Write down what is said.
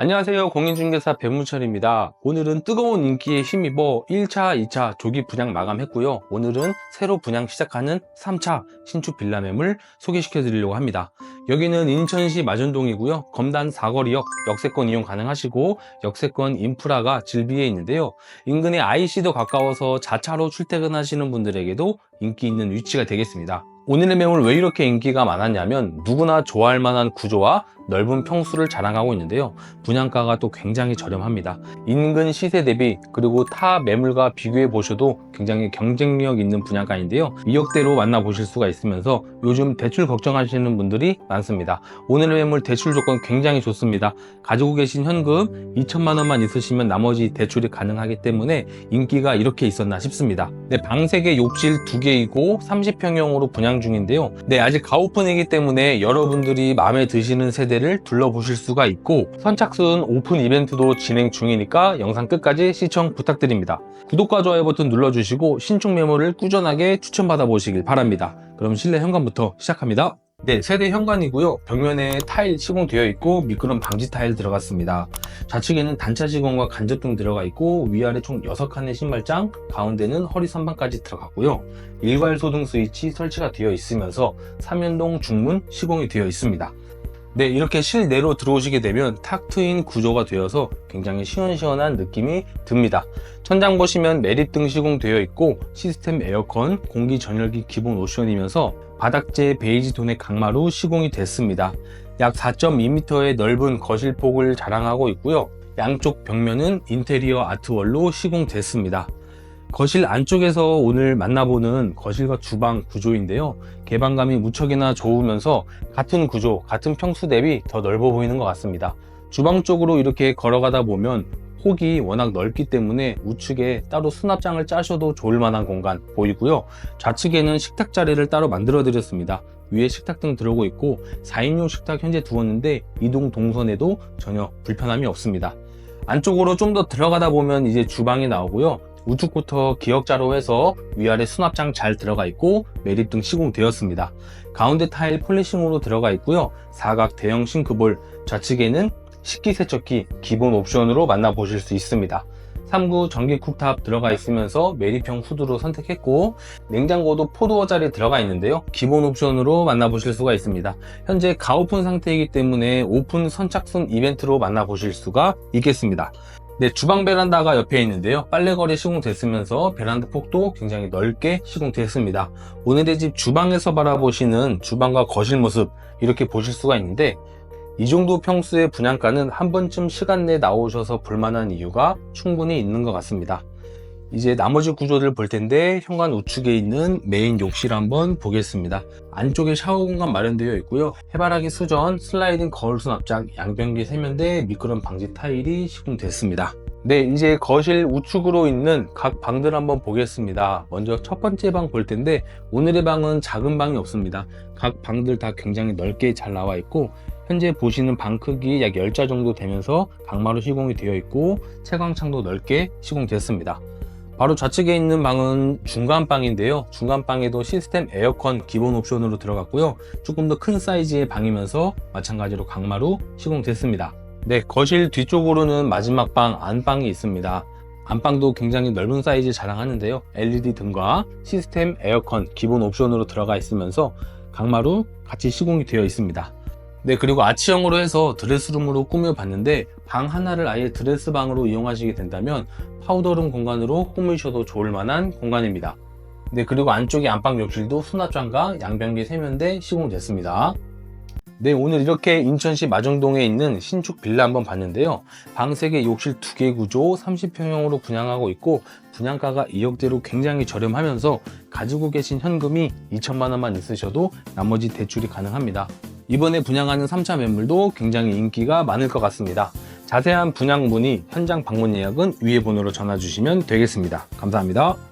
안녕하세요. 공인중개사 배문철입니다. 오늘은 뜨거운 인기에 힘입어 1차, 2차 조기 분양 마감했고요. 오늘은 새로 분양 시작하는 3차 신축 빌라 매물 소개시켜 드리려고 합니다. 여기는 인천시 마전동이고요. 검단 사거리역 역세권 이용 가능하시고 역세권 인프라가 질비해 있는데요. 인근에 IC도 가까워서 자차로 출퇴근하시는 분들에게도 인기 있는 위치가 되겠습니다. 오늘의 매물 왜 이렇게 인기가 많았냐면 누구나 좋아할 만한 구조와 넓은 평수를 자랑하고 있는데요. 분양가가 또 굉장히 저렴합니다. 인근 시세 대비 그리고 타 매물과 비교해 보셔도 굉장히 경쟁력 있는 분양가인데요. 2억대로 만나보실 수가 있으면서 요즘 대출 걱정하시는 분들이 많습니다. 오늘의 매물 대출 조건 굉장히 좋습니다. 가지고 계신 현금 2천만 원만 있으시면 나머지 대출이 가능하기 때문에 인기가 이렇게 있었나 싶습니다. 네, 방 3개, 욕실 2개이고 30평형으로 분양 중인데요. 네, 아직 가오픈이기 때문에 여러분들이 마음에 드시는 세대를 둘러보실 수가 있고 선착순 오픈 이벤트도 진행 중이니까 영상 끝까지 시청 부탁드립니다. 구독과 좋아요 버튼 눌러주시고 신축 매물을 꾸준하게 추천받아 보시길 바랍니다. 그럼 실내 현관부터 시작합니다. 네, 세대 현관이고요. 벽면에 타일 시공되어 있고 미끄럼 방지 타일 들어갔습니다. 좌측에는 단차 시공과 간접등 들어가 있고 위아래 총 6칸의 신발장, 가운데는 허리 선반까지 들어갔고요. 일괄 소등 스위치 설치가 되어 있으면서 삼연동 중문 시공이 되어 있습니다. 네, 이렇게 실내로 들어오시게 되면 탁 트인 구조가 되어서 굉장히 시원시원한 느낌이 듭니다. 천장 보시면 매립등 시공되어 있고 시스템 에어컨, 공기 전열기 기본 옵션이면서 바닥재 베이지 톤의 강마루 시공이 됐습니다. 약 4.2m의 넓은 거실 폭을 자랑하고 있고요. 양쪽 벽면은 인테리어 아트월로 시공됐습니다. 거실 안쪽에서 오늘 만나보는 거실과 주방 구조인데요. 개방감이 무척이나 좋으면서 같은 구조, 같은 평수 대비 더 넓어 보이는 것 같습니다. 주방 쪽으로 이렇게 걸어가다 보면 폭이 워낙 넓기 때문에 우측에 따로 수납장을 짜셔도 좋을 만한 공간 보이고요. 좌측에는 식탁 자리를 따로 만들어 드렸습니다. 위에 식탁등 들어오고 있고 4인용 식탁 현재 두었는데 이동 동선에도 전혀 불편함이 없습니다. 안쪽으로 좀 더 들어가다 보면 이제 주방이 나오고요. 우측부터 기역자로 해서 위아래 수납장 잘 들어가 있고 매립등 시공되었습니다. 가운데 타일 폴리싱으로 들어가 있고요. 사각 대형 싱크볼 좌측에는 식기세척기 기본 옵션으로 만나보실 수 있습니다. 3구 전기 쿡탑 들어가 있으면서 매립형 후드로 선택했고 냉장고도 포도어 자리 들어가 있는데요. 기본 옵션으로 만나보실 수가 있습니다. 현재 가오픈 상태이기 때문에 오픈 선착순 이벤트로 만나보실 수가 있겠습니다. 네, 주방 베란다가 옆에 있는데요. 빨래거리 시공됐으면서 베란다 폭도 굉장히 넓게 시공됐습니다. 오늘의 집 주방에서 바라보시는 주방과 거실 모습 이렇게 보실 수가 있는데 이 정도 평수의 분양가는 한 번쯤 시간 내에 나오셔서 볼만한 이유가 충분히 있는 것 같습니다. 이제 나머지 구조를 볼 텐데 현관 우측에 있는 메인 욕실 한번 보겠습니다. 안쪽에 샤워 공간 마련되어 있고요. 해바라기 수전, 슬라이딩 거울 수납장, 양변기 세면대, 미끄럼 방지 타일이 시공됐습니다. 네, 이제 거실 우측으로 있는 각 방들 한번 보겠습니다. 먼저 첫 번째 방 볼 텐데 오늘의 방은 작은 방이 없습니다. 각 방들 다 굉장히 넓게 잘 나와 있고 현재 보시는 방 크기 약 10자 정도 되면서 강마루 시공이 되어 있고 채광창도 넓게 시공됐습니다. 바로 좌측에 있는 방은 중간방인데요. 중간방에도 시스템 에어컨 기본 옵션으로 들어갔고요. 조금 더 큰 사이즈의 방이면서 마찬가지로 강마루 시공됐습니다. 네, 거실 뒤쪽으로는 마지막 방 안방이 있습니다. 안방도 굉장히 넓은 사이즈 자랑하는데요. LED 등과 시스템 에어컨 기본 옵션으로 들어가 있으면서 강마루 같이 시공이 되어 있습니다. 네, 그리고 아치형으로 해서 드레스룸으로 꾸며봤는데 방 하나를 아예 드레스방으로 이용하시게 된다면 파우더룸 공간으로 꾸미셔도 좋을 만한 공간입니다. 네, 그리고 안쪽에 안방 욕실도 수납장과 양변기 세면대 시공됐습니다. 네, 오늘 이렇게 인천시 마정동에 있는 신축 빌라 한번 봤는데요. 방 3개, 욕실 2개 구조 30평형으로 분양하고 있고 분양가가 2억대로 굉장히 저렴하면서 가지고 계신 현금이 2천만 원만 있으셔도 나머지 대출이 가능합니다. 이번에 분양하는 3차 매물도 굉장히 인기가 많을 것 같습니다. 자세한 분양 문의, 현장 방문 예약은 위에 번호로 전화 주시면 되겠습니다. 감사합니다.